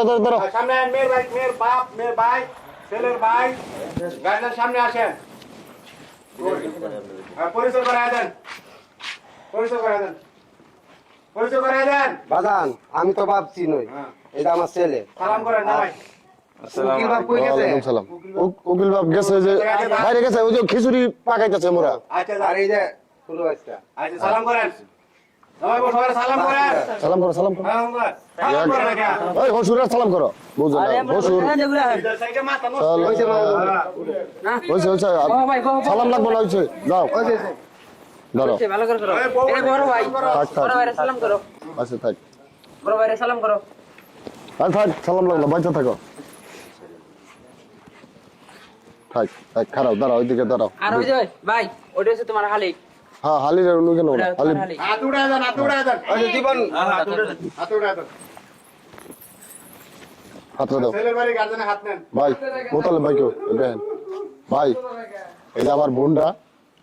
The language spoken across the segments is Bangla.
ধরো ধরো ধরো সামনে মেয়ের ভাই মেয়ের বাপ মেয়ের ভাই ছেলের ভাই। সামনে আসেন। পরিচয় করে দেন পরিচয় করে দেন পরিচয় আমি তো ভাবছি নই হ্যাঁ। এটা আমার ছেলে। সালাম করেন না ভাই। উকিল বাপ গেছে? ওয়ালাইকুম সালাম। উ- উকিল বাপ গেছে ওই যে বাইরে গেছে ওই যে খিচুড়ি পাকাইতেছে মোরা। আচ্ছা আর এই যে আচ্ছা সালাম করেন। সালাম করো। সালাম করো? ওই হসুরের সালাম করো। বুঝো হসুর। হয়েছে হয়েছে সালাম লাগবো না হয়েছে। যাও। ধরো। থাক থাক আচ্ছা থাক। সালাম করো। আর থাক সালাম লাগল বাচ্চা থাকো। থাক থাক খারাপ দাঁড়াও ওইদিকে দাঁড়াও। আর ওই যে ভাই ওটা হচ্ছে তোমার হালিক হ্যাঁ হালি রে উনি কেন হালি। হাত উড়ায় দেন হাত উড়ায় দেন। আচ্ছা জীবন। হাত উড়ায় দেন হাতটা দাও। ছেলের বাড়ি গার্জেনে হাত নেন। ভাই মোতালেব ভাই কেউ দেখেন। ভাই যে আমার বোনরা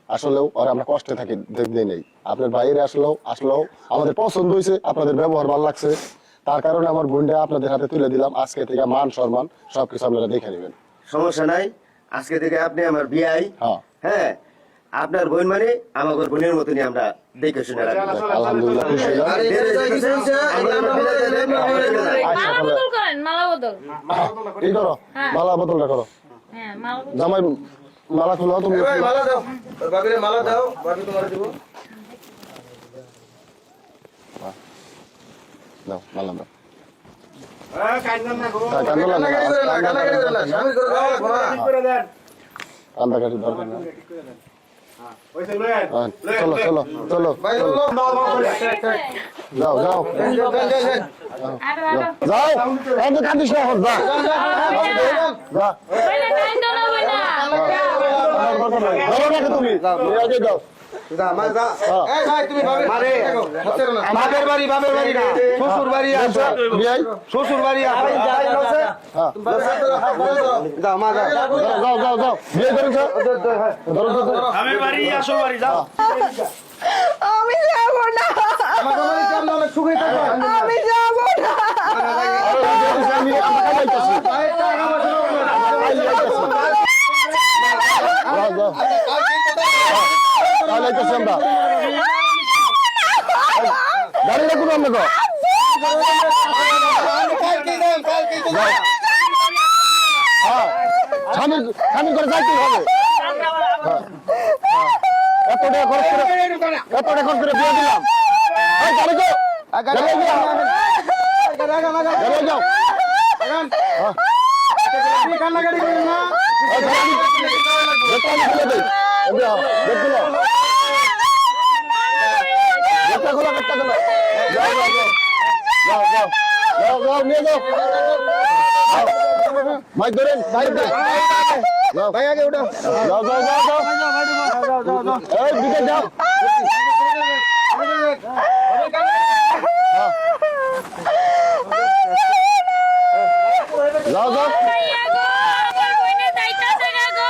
আসলেও আর আমরা কষ্টে থাকি দেখতে নেই। আপনার বাইরে আসলেও আসলেও আমাদের পছন্দ হয়েছে আপনাদের ব্যবহার ভালো লাগছে। তার কারণে আমার বোনটা আপনাদের হাতে তুলে দিলাম আজকে থেকে মান সম্মান সবকিছু আপনারা দেখে নেবেন। সমস্যা নাই। আজকে থেকে আপনি আমার বিয়াই হ্যাঁ। হ্যাঁ আপনার বোন মানে আমাদের বোনের মতনই আমরা দেখে শুনে রাখব আলহামদুলিল্লাহ আমরা আমরা মালা তাহলে বদল করেন মালা বদল এই করো মালা বোতলটা করো হ্যাঁ মালা বদল জামাই মালা খুলো তুমি। মালা দাও বাবিরে মালা দাও বাবি তোমার দিব দাও মালা দাও হ্যাঁ, কাঁদবেন না গো। তা কান্দো না, কান্নাকাটি করে। না কান্নাকাটি করে না স্বামী করে। খাওয়া লাগবো না ঠিক করে। দেন। কান্দা কাটি দরকার না হ্যাঁ, চলো। চলো চলো। যাও যাও। যাও এত কাঁদিস না এখন, যা। যা। বইনা কাইন্দ না নাকি তুমি? যাও। যা মা যা। এই ভাই তুমি বাবির মারে হচ্ছে না। বাপের বাড়ি বাপের বাড়ি না। শ্বশুর বাড়ি আছে। শ্বশুর বাড়ি আছে। হ্যাঁ। যা মা যা। যাও যাও যাও বিয়ে করেছ ধরো ধরো ধরো আমি বাড়ি আসো বাড়ি যাও। আমি যাব না। অনেক সুখে থাকো আমি যাব না আরে ওই যে ওই যে আমি আমরা খাইতেছি যাও যাও আইতেছি আমরা গাড়ি রাখুন হ্যাঁ স্বামীর স্বামীর করে যাইতেই হবে হ্যাঁ। এত টাকা খরচ করে এত টাকা খরচ করে বিয়ে দিলাম গাড়ি যাও গাড়ি যাও গাড়ি যাও হ্যাঁ। কান্নাকাটি করেন না এই গাড়ি আমি খুলে গেট খুলো যাও যাও যাও। যাও যাও। যাও যাও, নিয়ে যাও। যাও। মাইক ধরেন, মাইক যাও। ভাই আগে উঠো যাও যাও যাও যাও। এই দিকে যাও। যাও যাও ভাইয়া গো আমার বইনা যাইতাছে না গো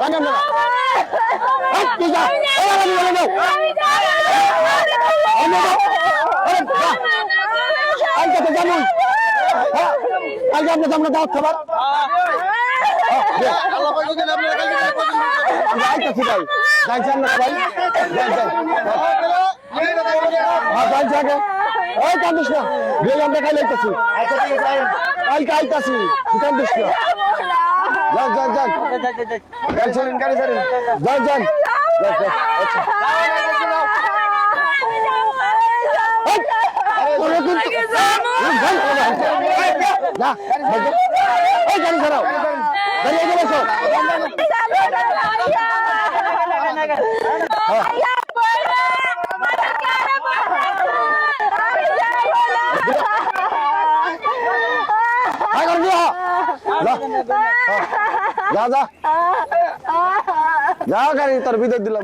বন কে যাচ্ছে গাড়ি বন আমি আমরা দাওয়াত খাবার আল্লাহ পাক যদি আমরা ভাই যাইছেন হ্যাঁ যাইছে আগে ওই কান্দিস না আমরা খাই লাইতাছি কালকে আইতাছি কান্দিস না যান যান যান গাড়ি ছাড়েন গাড়ি ছাড়েন। যান যান যান, যান। আচ্ছা যা যা। যা গাড়ি তোর বিদায় দিলাম।